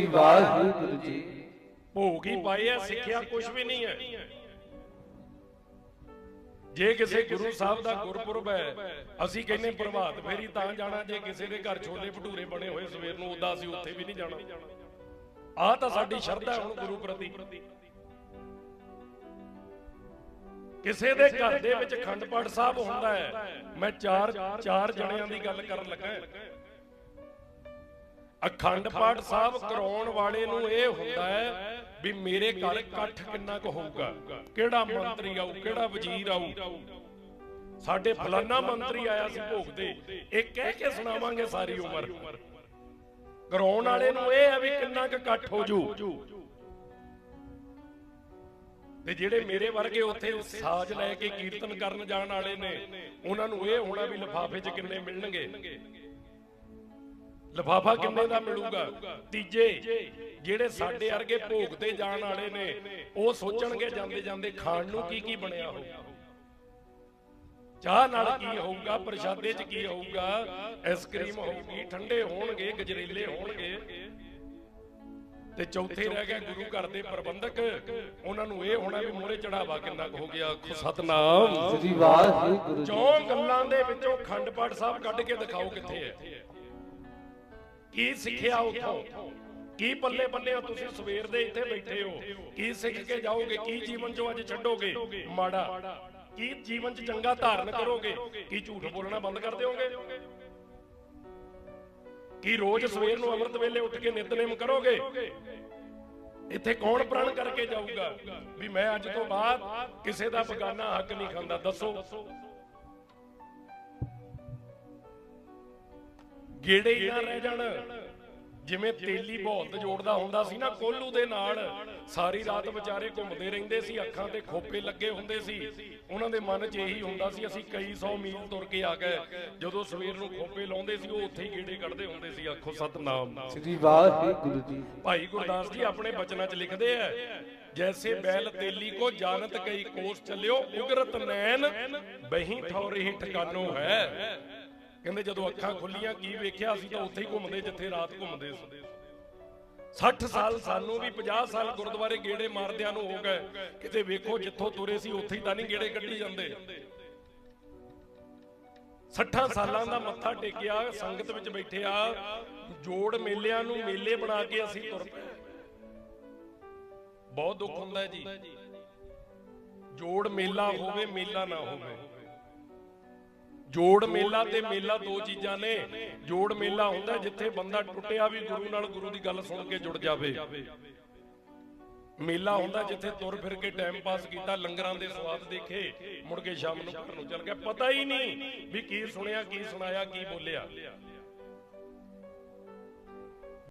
ਸ੍ਰੀ ਵਾਹਿਗੁਰੂ ਜੀ? ਭੋਗ ਹੀ ਪਾਏ ਆ ਸਿੱਖਿਆ ਕੁਝ ਵੀ ਨਹੀਂ ਹੈ। ਜੇ ਕਿਸੇ ਗੁਰੂ ਸਾਹਿਬ ਦਾ ਗੁਰਪੁਰਬ ਹੈ ਅਸੀਂ ਕਹਿੰਨੇ ਪ੍ਰਭਾਤ ਫੇਰੀ ਤਾਂ ਜਾਣਾ ਜੇ ਕਿਸੇ ਦੇ ਘਰ ਛੋਲੇ ਭਟੂਰੇ ਬਣੇ ਹੋਏ ਸਵੇਰ ਨੂੰ ਉਦਾਂ ਅਸੀਂ ਉੱਥੇ ਵੀ ਨਹੀਂ ਜਾਣਾ। ਆਹ ਤਾਂ ਸਾਡੀ ਸ਼ਰਧਾ ਹੈ ਹੁਣ ਗੁਰੂ ਪ੍ਰਤੀ। ਕਿਸੇ ਦੇ ਘਰ ਦੇ ਵਿੱਚ ਖੰਡ ਪਾਠ ਸਾਹਿਬ ਹੁੰਦਾ ਹੈ ਮੈਂ ਚਾਰ ਚਾਰ ਜਣਿਆਂ ਦੀ ਗੱਲ ਕਰਨ ਲੱਗਾ ਅਖੰਡ ਪਾਠ ਸਾਹਿਬ ਕਰਾਉਣ ਵਾਲੇ ਨੂੰ ਇਹ ਹੁੰਦਾ ਹੈ ਵੀ ਮੇਰੇ ਘਰ ਇਕੱਠ ਕਿੰਨਾ ਕੁ ਹੋਊਗਾ? ਕਿਹੜਾ ਮੰਤਰੀ ਆਊ? ਕਿਹੜਾ ਵਜ਼ੀਰ ਆਊ? ਸਾਡੇ ਫਲਾਨਾ ਮੰਤਰੀ ਆਇਆ ਸੀ ਭੋਗ ਤੇ ਇਹ ਕਹਿ ਕੇ ਸੁਣਾਵਾਂਗੇ ਸਾਰੀ ਉਮਰ। ਕਰਾਉਣ ਵਾਲੇ ਨੂੰ ਇਹ ਹੈ ਵੀ ਕਿੰਨਾ ਕੁ ਇਕੱਠ ਹੋ ਜੂ। ਤੇ ਜਿਹੜੇ ਮੇਰੇ ਵਰਗੇ ਉੱਥੇ ਸਾਜ਼ ਲੈ ਕੇ ਕੀਰਤਨ ਕਰਨ ਜਾਣ ਵਾਲੇ ਨੇ, ਉਹਨਾਂ ਨੂੰ ਇਹ ਹੋਣਾ ਵੀ ਲਿਫਾਫੇ 'ਚ ਕਿੰਨੇ ਮਿਲਣਗੇ? ਲਫਾਫਾ ਕਿੰਨੇ ਦਾ ਮਿਲੂਗਾ? ਤੀਜੇ ਜਿਹੜੇ ਸਾਡੇ ਵਰਗੇ ਭੋਗ ਤੇ ਜਾਣ ਵਾਲੇ ਨੇ ਉਹ ਸੋਚਣਗੇ ਜਾਂਦੇ ਜਾਂਦੇ ਖਾਣ ਨੂੰ ਕੀ ਕੀ ਬਣਿਆ ਹੋਊ? ਚਾਹ ਨਾਲ ਕੀ ਹੋਊਗਾ? ਪ੍ਰਸ਼ਾਦੇ 'ਚ ਕੀ ਹੋਊਗਾ? ਆਈਸਕ੍ਰੀਮ ਹੋਊਗੀ? ਠੰਡੇ ਹੋਣਗੇ ਗਜਰੇਲੇ ਹੋਣਗੇ। ਤੇ ਚੌਥੇ ਰਹਿ ਗਿਆ ਗੁਰੂ ਘਰ ਦੇ ਪ੍ਰਬੰਧਕ। ਉਹਨਾਂ ਨੂੰ ਇਹ ਹੋਣਾ ਵੀ ਮੋਰੇ ਚੜਾਵਾ ਕਿੰਨਾ ਕੁ ਹੋ ਗਿਆ? ਸਤਨਾਮ। ਸ੍ਰੀ ਵਾਹਿਗੁਰੂ ਜੀ ਚੌਂ ਗੱਲਾਂ ਦੇ ਵਿੱਚੋਂ ਖੰਡ ਪਾਠ ਸਾਹਿਬ ਕੱਢ ਕੇ ਦਿਖਾਓ ਕਿੱਥੇ ਹੈ? ਕੀ ਸਿੱਖਿਆ ਉਥੋਂ? ਕੀ ਪੱਲੇ ਬੰਨੇ ਹੋ ਤੁਸੀਂ ਸਵੇਰ ਦੇ ਇੱਥੇ ਬੈਠੇ ਹੋ? ਕੀ ਸਿੱਖ ਕੇ ਜਾਓਗੇ? ਕੀ ਜੀਵਨ ਚੋਂ ਅੱਜ ਛੱਡੋਗੇ? ਮਾੜਾ। ਕੀ ਜੀਵਨ ਚ ਚੰਗਾ ਧਾਰਨ ਕਰੋਗੇ? ਕੀ ਝੂਠ ਬੋਲਣਾ ਬੰਦ ਕਰ ਦਿਓਗੇ? ਕੀ ਰੋਜ਼ ਸਵੇਰ ਨੂੰ ਅੰਮ੍ਰਿਤ ਵੇਲੇ ਉੱਠ ਕੇ ਨਿਤਨੇਮ ਕਰੋਗੇ? ਇੱਥੇ ਕੌਣ ਪ੍ਰਣ ਕਰਕੇ ਜਾਊਗਾ? ਵੀ ਮੈਂ ਅੱਜ ਤੋਂ ਬਾਅਦ ਕਿਸੇ ਦਾ ਬਗਾਨਾ ਹੱਕ ਨਹੀਂ ਖਾਂਦਾ। ਦੱਸੋ। ਗੇੜੇ ਹੀ ਨਾ ਰਹਿ ਜਾਣ। ਜਿਵੇਂ ਤੇਲੀ ਬਹੌਲਤ ਜੋੜਦਾ ਹੁੰਦਾ ਸੀ ਨਾ ਕੋਲੂ ਦੇ ਨਾਲ। ਸਾਰੀ ਰਾਤ ਵਿਚਾਰੇ ਘੁੰਮਦੇ ਰਹਿੰਦੇ ਸੀ ਅੱਖਾਂ ਤੇ ਖੋਪੇ ਲੱਗੇ ਹੁੰਦੇ ਸੀ। ਉਹਨਾਂ ਦੇ ਮਨ 'ਚ ਇਹੀ ਹੁੰਦਾ ਸੀ ਅਸੀਂ ਕਈ ਸੌ ਮੀਲ ਤੁਰ ਕੇ ਆ ਗਏ। ਜਦੋਂ ਸਵੇਰ ਨੂੰ ਖੋਪੇ ਲਾਉਂਦੇ ਸੀ ਉਹ ਉੱਥੇ ਹੀ ਗੇੜੇ ਕੱਢਦੇ ਹੁੰਦੇ ਸੀ ਆਖੋ ਸਤਨਾਮ। ਸ੍ਰੀ ਵਾਹਿਗੁਰੂ ਜੀ ਭਾਈ ਗੁਰਦਾਸ ਜੀ ਆਪਣੇ ਬਚਨਾਂ 'ਚ ਲਿਖਦੇ ਆ ਜੈਸੇ ਬੈਲ ਤੇਲੀ ਕੋ ਜਾਣਤ ਕਈ ਕੋਸ ਚੱਲਿਓ ਉਗਰਤ ਨੈਣ ਬਹੀ ਠੌਰੀ ਠਿਕਾਨੋ ਹੈ। ਕਹਿੰਦੇ ਜਦੋਂ ਅੱਖਾਂ ਖੁੱਲੀਆਂ, ਕੀ ਵੇਖਿਆ ਅਸੀਂ ਤਾਂ ਉੱਥੇ ਹੀ ਘੁੰਮਦੇ ਜਿੱਥੇ ਰਾਤ ਘੁੰਮਦੇ ਸੀ। 60 ਸਾਲ ਸਾਨੂੰ ਵੀ 50 ਸਾਲ ਗੁਰਦੁਆਰੇ ਗੇੜੇ ਮਾਰਦਿਆਂ ਨੂੰ ਹੋ ਗਏ। ਕਿਤੇ ਵੇਖੋ ਜਿੱਥੋਂ ਤੁਰੇ ਸੀ, ਉੱਥੇ ਹੀ ਤਾਂ ਨਹੀਂ ਗੇੜੇ ਕੱਢੀ ਜਾਂਦੇ। 60 ਸਾਲਾਂ ਦਾ ਮੱਥਾ ਟੇਕਿਆ, ਸੰਗਤ ਵਿੱਚ ਬੈਠਿਆ, ਜੋੜ ਮੇਲਿਆਂ ਨੂੰ ਮੇਲੇ ਬਣਾ ਕੇ ਅਸੀਂ ਤੁਰ ਪਏ। ਬਹੁਤ ਦੁੱਖ ਹੁੰਦਾ ਜੀ। ਜੋੜ ਮੇਲਾ ਹੋਵੇ, ਮੇਲਾ ਨਾ ਹੋਵੇ। ਜੋੜ ਮੇਲਾ ਤੇ ਮੇਲਾ ਦੋ ਚੀਜ਼ਾਂ ਨੇ। ਜੋੜ ਮੇਲਾ ਹੁੰਦਾ ਜਿੱਥੇ ਬੰਦਾ ਟੁੱਟਿਆ ਵੀ ਗੁਰੂ ਨਾਲ ਗੁਰੂ ਦੀ ਗੱਲ ਸੁਣ ਕੇ ਜੁੜ ਜਾਵੇ। ਮੇਲਾ ਹੁੰਦਾ ਜਿੱਥੇ ਤੁਰ ਫਿਰ ਕੇ ਟਾਈਮ ਪਾਸ ਕੀਤਾ ਲੰਗਰਾਂ ਦੇ ਸਵਾਦ ਦੇਖੇ ਮੁੜ ਕੇ ਸ਼ਾਮ ਨੂੰ ਘਰ ਨੂੰ ਚੱਲ ਗਿਆ। ਪਤਾ ਹੀ ਨਹੀਂ ਵੀ ਕੀ ਸੁਣਿਆ ਕੀ ਸੁਣਾਇਆ ਕੀ ਬੋਲਿਆ।